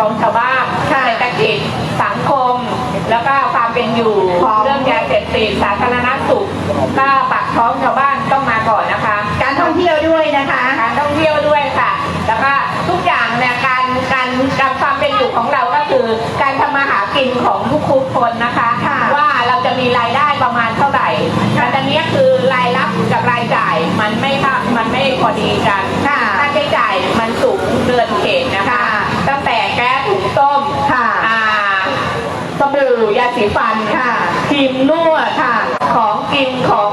เรื่องปากท้องชาวบ้านค่ะเศรษฐกิจสังคม แล้วก็ความเป็นอยู่ของเรื่องยาเสพติดสาธารณสุขก็ปากท้องชาวบ้านต้องมาก่อนนะคะ การท่องเที่ยวด้วยนะคะ การท่องเที่ยวด้วยค่ะ แล้วก็ทุกอย่างเนี่ยการการการความเป็นอยู่ของเราก็คือ การทำมาหากินของทุกๆคนนะคะค่ะว่าเราจะมีรายได้ประมาณเท่าไหร่แต่ตอนนี้คือรายรับกับรายจ่ายมันไม่ค่ะมันไม่พอดีกันค่ะค่า ใช้จ่ายมันสูงเกินเขตนะคะค่ะตั้งแต่แก๊สถุงต้มค่ะอ่าสบู่ยาสีฟันค่ะครีมนวดค่ะ ของกินของ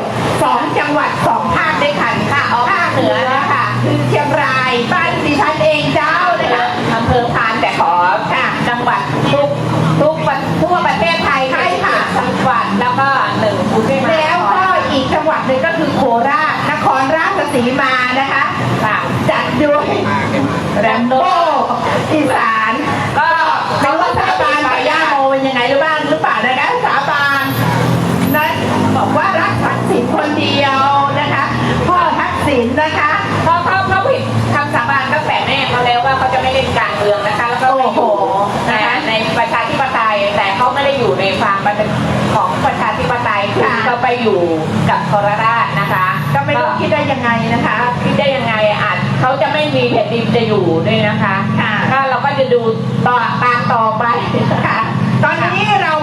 สดสองจังหวัดสองภาคด้วยกันค่ะอ๋อภาคเหนือนะคะคือเชียงรายบ้านดิฉันเองเจ้านะคะอำเภอพานแต่ขอค่ะ จังหวัดทุกทุกประทั่วประเทศไทยใช่ค่ะจังหวัดแล้วก็หนึ่งกรุงเทพมหานครแล้วก็อีกจังหวัดหนึ่งก็คือโคราชนครราชสีมานะคะค่ะจัดด้วยแรมโบ้อีสาน อยู่ในความเป็นของประชาธิปไตยคือเขาไปอยู่กับคอราราชนะคะ ก็ไม่รู้คิดได้ยังไงนะคะคิดได้ยังไงอาจเขาจะไม่มีแผ่นดินจะอยู่ด้วยนะคะ ค่ะก็เราก็จะดูต่อตามต่อไปค่ะตอนนี้เรา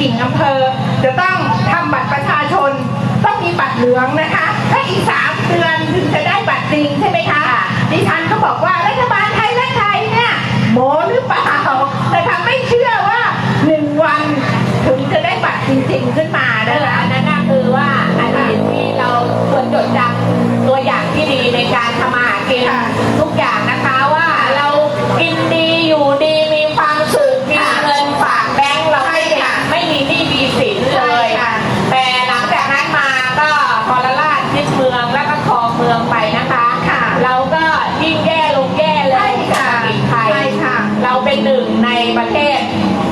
กิ่งอำเภอ จะต้องทำบัตรประชาชน ต้องมีบัตรเหลืองนะคะและอีกสามเดือนถึงจะได้บัตรจริงใช่ไหมคะ ดิฉันก็บอกว่ารัฐบาลไทยและไทยเนี่ยโมหรือเปล่านะคะไม่เชื่อว่าหนึ่งวันถึงจะได้บัตรจริงๆขึ้นมานั่นะนแหละคะอันนั้นน่ะคือว่าอดีตที่เราควรจดจำตัวอย่างที่ดีในการทำมาหากิน ประเทศ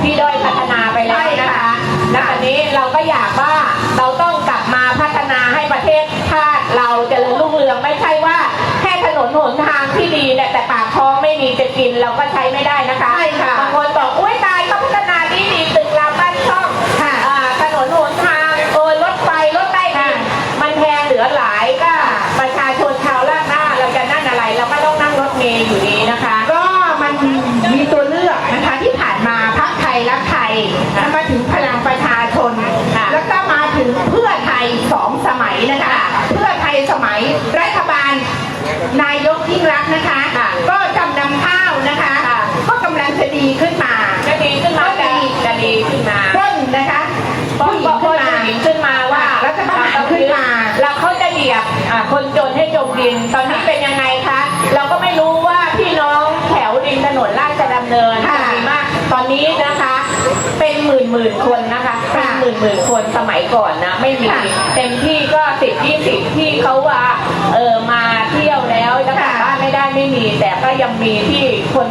ที่ด้อยพัฒนาไปแล้วใช่นะค่ะคะและอันนี้เราก็อยากว่าเราต้องกลับมาพัฒนาให้ประเทศชาติเราเจริญรุ่งเรืองไม่ใช่ว่าแค่ถนนหนทางที่ดีเนี่ยแต่ปากท้องไม่มีจะกินเราก็ใช้ไม่ได้นะคะใช่ค่ะบางคนบอกอุ้ยตายเขาพัฒนาดีดีตึก คนจนให้จมดิน ตอนนี้เป็นยังไงคะ เราก็ไม่รู้ว่าพี่น้องแถวริมถนนราชดำเนินค่ะมีมาก ตอนนี้นะคะ เป็นหมื่นหมื่นคนนะคะเป็นหมื่นหมื่นคนสมัยก่อนนะ ไม่มีค่ะเต็มที่ก็สิบยี่สิบที่เขาว่าเออมาเที่ยวแล้วแล้วกลับบ้านไม่ได้ไม่มี แต่ก็ยังมีที่คน